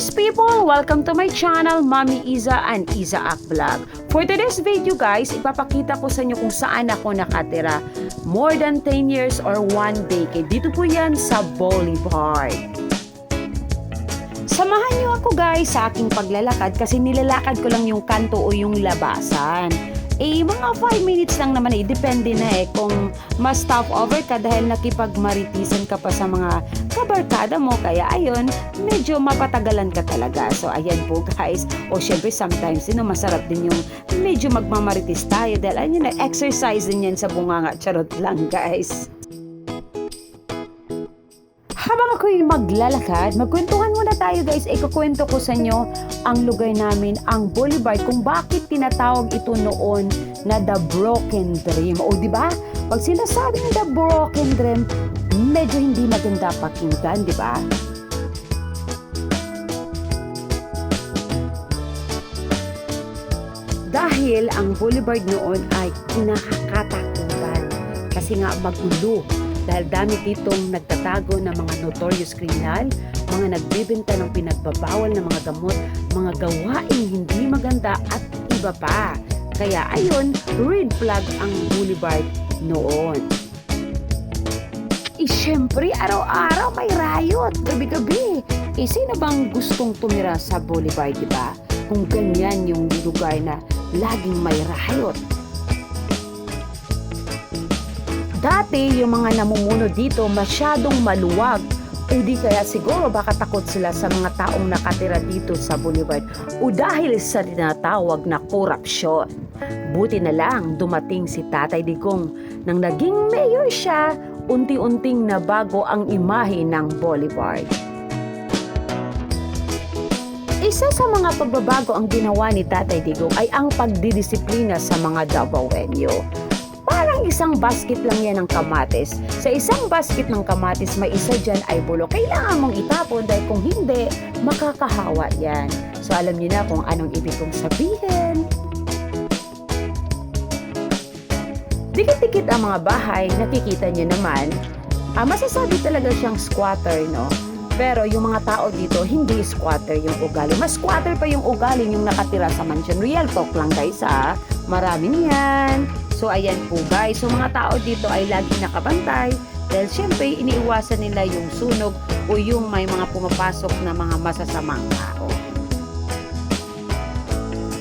nice people! Welcome to my channel, Mami Iza and Izaak Vlog. For today's video guys, ipapakita ko sa inyo kung saan ako nakatira. More than 10 years or one decade. Dito po yan sa Boulevard. Samahan niyo ako guys sa aking paglalakad kasi nilalakad ko lang yung kanto o yung labasan. Eh, mga 5 minutes lang naman eh. Depende na eh kung mas stop over ka dahil nakipagmaritisan ka pa sa mga kabarkada mo. Kaya ayun, medyo mapatagalan ka talaga. So, ayan po guys. O syempre, sometimes, you know, masarap din yung medyo magmamaritis tayo dahil ayun na, exercise din yan sa bunganga. Charot lang guys. Ako'y maglalakad, magkwentuhan muna tayo guys. Ikukwento ko sa inyo ang lugar namin, ang Boulevard, kung bakit tinatawag ito noon na The Broken Dream. O di ba? Pag sinasabing The Broken Dream, medyo hindi maganda pakinggan, di ba? Dahil ang Boulevard noon ay kinakatakutan kasi nga magulo dahil dami ditong nagtatago ng mga notorious criminal, mga nagbibenta ng pinagbabawal na mga gamot, mga gawaing hindi maganda at iba pa. Kaya ayun, red flag ang Boulevard noon. Eh, syempre, araw-araw may riot, gabi-gabi. Eh, sino bang gustong tumira sa Boulevard, di ba? Kung ganyan yung lugar na laging may riot. Dati, yung mga namumuno dito masyadong maluwag. O di kaya siguro baka takot sila sa mga taong nakatira dito sa Boulevard o dahil sa tinatawag na korupsyon. Buti na lang dumating si Tatay Digong nang naging mayor siya, unti-unting nabago ang imahe ng Boulevard. Isa sa mga pagbabago ang ginawa ni Tatay Digong ay ang pagdidisiplina sa mga Davaoenyo. Isang basket lang yan ng kamatis. Sa isang basket ng kamatis, may isa dyan ay bulok. Kailangan mong itapon dahil kung hindi, makakahawa yan. So alam niyo na kung anong ibig kong sabihin. Dikit-dikit ang mga bahay, nakikita niyo naman, ah, masasabi talaga siyang squatter, no? Pero yung mga tao dito, hindi squatter yung ugali. Mas squatter pa yung ugali yung nakatira sa mansion. Real talk lang guys ha. Marami niyan. So ayan po guys. So mga tao dito ay lagi nakabantay. Dahil syempre iniiwasan nila yung sunog o yung may mga pumapasok na mga masasamang tao.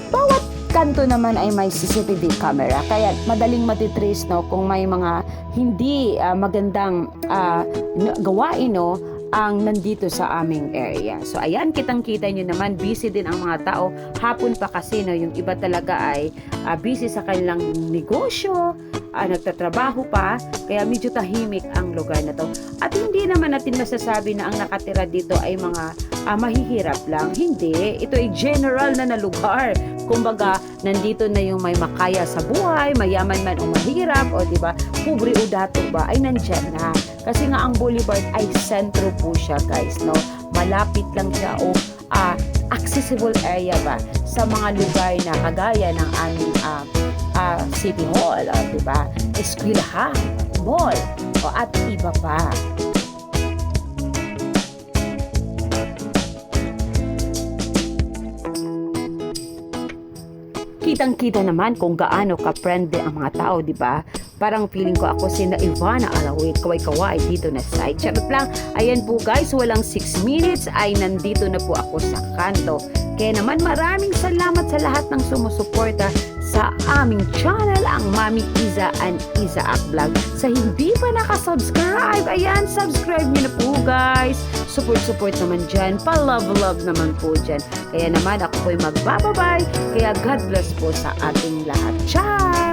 Bawat kanto naman ay may CCTV camera. Kaya madaling matitrace no kung may mga hindi ah, magandang n- gawain no ang nandito sa aming area. So ayan, kitang-kita nyo naman, busy din ang mga tao. Hapon pa kasi, no, yung iba talaga ay ah, busy sa kanilang negosyo, ah, nagtatrabaho pa, kaya medyo tahimik ang lugar na to. At hindi naman natin masasabi na ang nakatira dito ay mga ah, mahihirap lang. Hindi, ito ay general na na lugar. Kumbaga, nandito na yung may makaya sa buhay, mayaman man o mahirap, o di ba, pobre o dato ba, ay nandyan na. Kasi nga ang Boulevard ay sentro po siya, guys, no? Malapit lang siya o ah, accessible area ba sa mga lugar na kagaya ng aming ah, ah, City Hall, o di ba? Eskwelahan, mall, o at iba pa. kitang-kita naman kung gaano ka-friendly ang mga tao, di ba? Parang feeling ko ako si na Ivana Alawit, kaway-kaway dito na side. Charot lang. Ayan po guys, walang 6 minutes ay nandito na po ako sa kanto. Kaya naman maraming salamat sa lahat ng sumusuporta sa aming channel, ang Mami Iza and Izaak Vlog. Sa hindi pa nakasubscribe, ayan, subscribe nyo na po guys. Support-support naman dyan, pa-love-love naman po dyan. Kaya naman ako po'y magbababay, kaya God bless po sa ating lahat. Ciao!